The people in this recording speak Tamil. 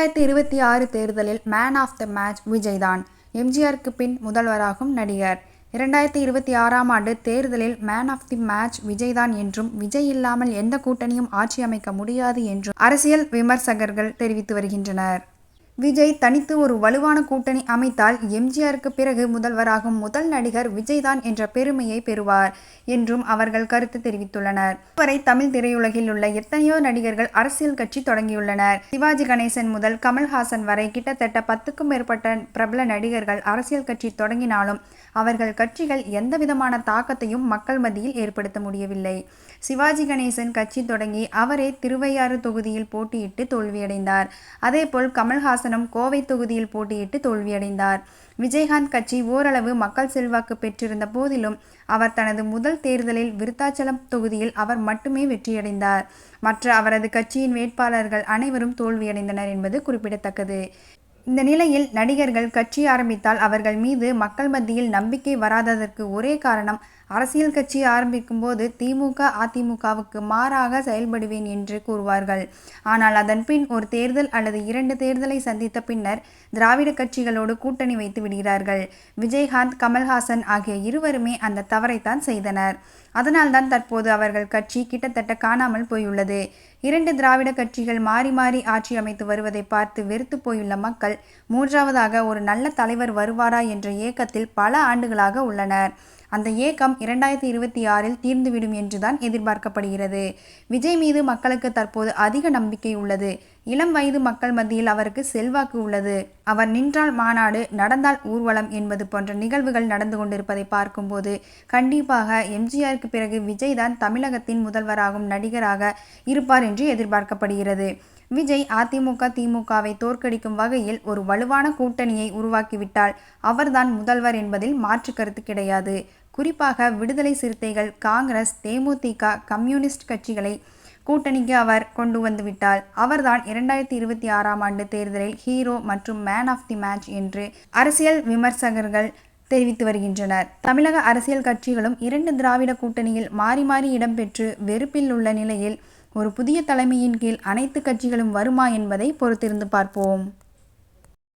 ரெண்டாயிரத்தி இருபத்தி ஆறு தேர்தலில் man of the match Vijay தான் எம்ஜிஆருக்கு பின் முதல்வராகும் நடிகர். இரண்டாயிரத்தி இருபத்தி ஆறாம் ஆண்டு தேர்தலில் man of the match Vijay தான் என்றும் விஜய் இல்லாமல் எந்த கூட்டணியும் ஆட்சி அமைக்க முடியாது என்றும் அரசியல் விமர்சகர்கள் தெரிவித்து வருகின்றனர். விஜய் தனித்து ஒரு வலுவான கூட்டணி அமைத்தால் எம்ஜிஆருக்கு பிறகு முதல்வராகும் முதல் நடிகர் விஜய் தான் என்ற பெருமையை பெறுவார் என்றும் அவர்கள் கருத்து தெரிவித்துள்ளனர். இதுவரை தமிழ் திரையுலகில் உள்ள எத்தனையோ நடிகர்கள் அரசியல் கட்சி தொடங்கியுள்ளனர். சிவாஜி கணேசன் முதல் கமல்ஹாசன் வரை கிட்டத்தட்ட பத்துக்கும் மேற்பட்ட பிரபல நடிகர்கள் அரசியல் கட்சி தொடங்கினாலும் அவர்கள் கட்சிகள் எந்தவிதமான தாக்கத்தையும் மக்கள் மத்தியில் ஏற்படுத்த முடியவில்லை. சிவாஜி கணேசன் கட்சி தொடங்கி அவரே திருவையாறு தொகுதியில் போட்டியிட்டு தோல்வியடைந்தார். அதேபோல் கமல்ஹாசனும் கோவை தொகுதியில் போட்டியிட்டு தோல்வியடைந்தார். விஜயகாந்த் கட்சி ஓரளவு மக்கள் செல்வாக்கு பெற்றிருந்த போதிலும் அவர் தனது முதல் தேர்தலில் விருத்தாச்சலம் தொகுதியில் அவர் மட்டுமே வெற்றியடைந்தார். மற்ற அவரது கட்சியின் வேட்பாளர்கள் அனைவரும் தோல்வியடைந்தனர் என்பது குறிப்பிடத்தக்கது. இந்த நிலையில் நடிகர்கள் கட்சி ஆரம்பித்தால் அவர்கள் மீது மக்கள் மத்தியில் நம்பிக்கை வராததற்கு ஒரே காரணம் அரசியல் கட்சி ஆரம்பிக்கும் போது திமுக அதிமுகவுக்கு மாறாக செயல்படுவேன் என்று கூறுவார்கள். ஆனால் அதன் பின் ஒரு தேர்தல் அல்லது இரண்டு தேர்தலை சந்தித்த பின்னர் திராவிட கட்சிகளோடு கூட்டணி வைத்து விடுகிறார்கள். விஜயகாந்த் கமல்ஹாசன் ஆகிய இருவருமே அந்த தவறைத்தான் செய்தனர். அதனால்தான் தற்போது அவர்கள் கட்சி கிட்டத்தட்ட காணாமல் போயுள்ளது. இரண்டு திராவிட கட்சிகள் மாறி மாறி ஆட்சி அமைத்து வருவதை பார்த்து வெறுத்து போயுள்ள மக்கள் மூன்றாவதாக ஒரு நல்ல தலைவர் வருவாரா என்ற ஏக்கத்தில் பல ஆண்டுகளாக உள்ளனர். அந்த ஏக்கம் இரண்டாயிரத்தி இருபத்தி ஆறில் தீர்ந்துவிடும் என்றுதான் எதிர்பார்க்கப்படுகிறது. விஜய் மீது மக்களுக்கு தற்போது அதிக நம்பிக்கை உள்ளது. இளம் வயது மக்கள் மத்தியில் அவருக்கு செல்வாக்கு உள்ளது. அவர் நின்றால் மாநாடு நடந்தால் ஊர்வலம் என்பது போன்ற நிகழ்வுகள் நடந்து கொண்டிருப்பதை பார்க்கும்போது கண்டிப்பாக எம்ஜிஆருக்கு பிறகு விஜய் தான் தமிழகத்தின் முதல்வராகும் நடிகராக இருப்பார் என்று எதிர்பார்க்கப்படுகிறது. விஜய் அதிமுக திமுகவை தோற்கடிக்கும் வகையில் ஒரு வலுவான கூட்டணியை உருவாக்கிவிட்டால் அவர்தான் முதல்வர் என்பதில் மாற்று கருத்து கிடையாது. குறிப்பாக விடுதலை சிறுத்தைகள் காங்கிரஸ் தேமுதிக கம்யூனிஸ்ட் கட்சிகளை கூட்டணிக்கு அவர் கொண்டு வந்துவிட்டால் அவர்தான் இரண்டாயிரத்தி இருபத்தி ஆறாம் ஆண்டு தேர்தலில் ஹீரோ மற்றும் மேன் ஆஃப் தி மேட்ச் என்று அரசியல் விமர்சகர்கள் தெரிவித்து வருகின்றனர். தமிழக அரசியல் கட்சிகளும் இரண்டு திராவிட கூட்டணியில் மாறி மாறி இடம்பெற்று வெறுப்பில் உள்ள நிலையில் ஒரு புதிய தலைமையின் கீழ் அனைத்து கட்சிகளும் வருமா என்பதை பொறுத்திருந்து பார்ப்போம்.